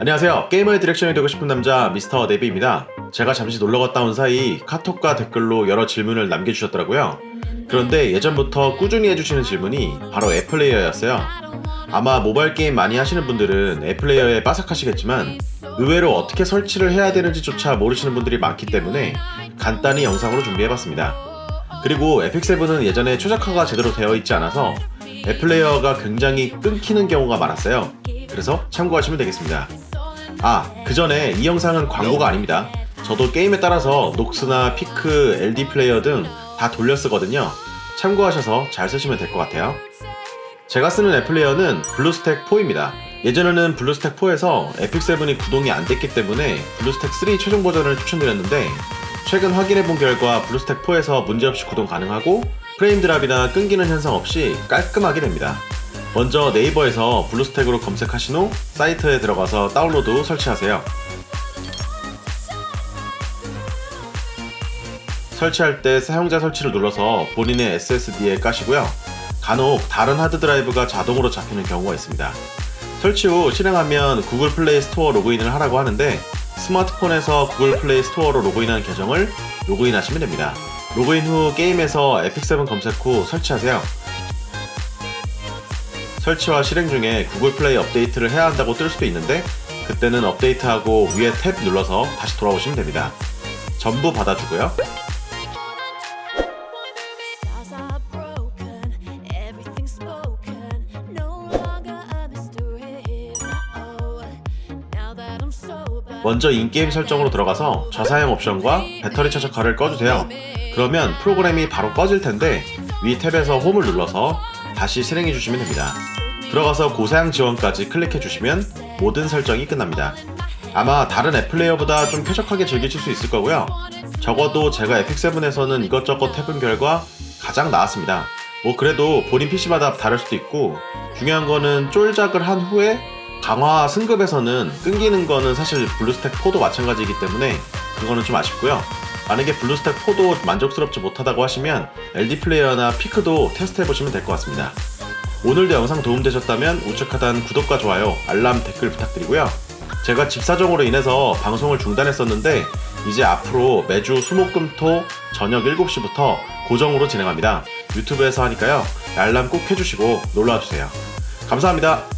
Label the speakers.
Speaker 1: 안녕하세요. 게이머의 디렉션이 되고 싶은 남자 미스터 네비입니다. 제가 잠시 놀러 갔다 온 사이 카톡과 댓글로 여러 질문을 남겨주셨더라고요. 그런데 예전부터 꾸준히 해주시는 질문이 바로 애플레이어였어요. 아마 모바일 게임 많이 하시는 분들은 애플레이어에 빠삭하시겠지만 의외로 어떻게 설치를 해야 되는지조차 모르시는 분들이 많기 때문에 간단히 영상으로 준비해봤습니다. 그리고 에픽7은 예전에 최적화가 제대로 되어 있지 않아서 애플레이어가 굉장히 끊기는 경우가 많았어요. 그래서 참고하시면 되겠습니다. 아, 그 전에 이 영상은 광고가 아닙니다. 저도 게임에 따라서 녹스나 피크, LD 플레이어 등 다 돌려 쓰거든요. 참고하셔서 잘 쓰시면 될 것 같아요. 제가 쓰는 애플레이어는 블루스택 4입니다. 예전에는 블루스택 4에서 에픽7이 구동이 안 됐기 때문에 블루스택 3 최종 버전을 추천드렸는데 최근 확인해 본 결과 블루스택 4에서 문제없이 구동 가능하고 프레임 드랍이나 끊기는 현상 없이 깔끔하게 됩니다. 먼저 네이버에서 블루스택으로 검색하신 후 사이트에 들어가서 다운로드 후 설치하세요. 설치할 때 사용자 설치를 눌러서 본인의 SSD에 까시고요. 간혹 다른 하드 드라이브가 자동으로 잡히는 경우가 있습니다. 설치 후 실행하면 구글 플레이 스토어 로그인을 하라고 하는데 스마트폰에서 구글 플레이 스토어로 로그인한 계정을 로그인하시면 됩니다. 로그인 후 게임에서 에픽7 검색 후 설치하세요. 설치와 실행 중에 구글 플레이 업데이트를 해야 한다고 뜰 수도 있는데 그때는 업데이트하고 위에 탭 눌러서 다시 돌아오시면 됩니다. 전부 받아주고요.
Speaker 2: Oh.
Speaker 1: 먼저 인게임 설정으로 들어가서 저사양 옵션과 배터리 최적화를 꺼주세요. 그러면 프로그램이 바로 꺼질 텐데 위 탭에서 홈을 눌러서 다시 실행해 주시면 됩니다. 들어가서 고사양 지원까지 클릭해 주시면 모든 설정이 끝납니다. 아마 다른 앱 플레이어보다 좀 쾌적하게 즐기실 수 있을 거고요. 적어도 제가 에픽7에서는 이것저것 해본 결과 가장 나았습니다. 뭐 그래도 본인 PC마다 다를 수도 있고 중요한 거는 쫄작을 한 후에 강화 승급에서는 끊기는 거는 사실 블루스택 4도 마찬가지이기 때문에 그거는 좀 아쉽고요. 만약에 블루스택 4도 만족스럽지 못하다고 하시면 LD 플레이어나 피크도 테스트 해 보시면 될 것 같습니다. 오늘도 영상 도움되셨다면 우측 하단 구독과 좋아요, 알람, 댓글 부탁드리고요. 제가 집 사정으로 인해서 방송을 중단했었는데 이제 앞으로 매주 수목금토 저녁 7시부터 고정으로 진행합니다. 유튜브에서 하니까요. 알람 꼭 해주시고 놀러와 주세요. 감사합니다.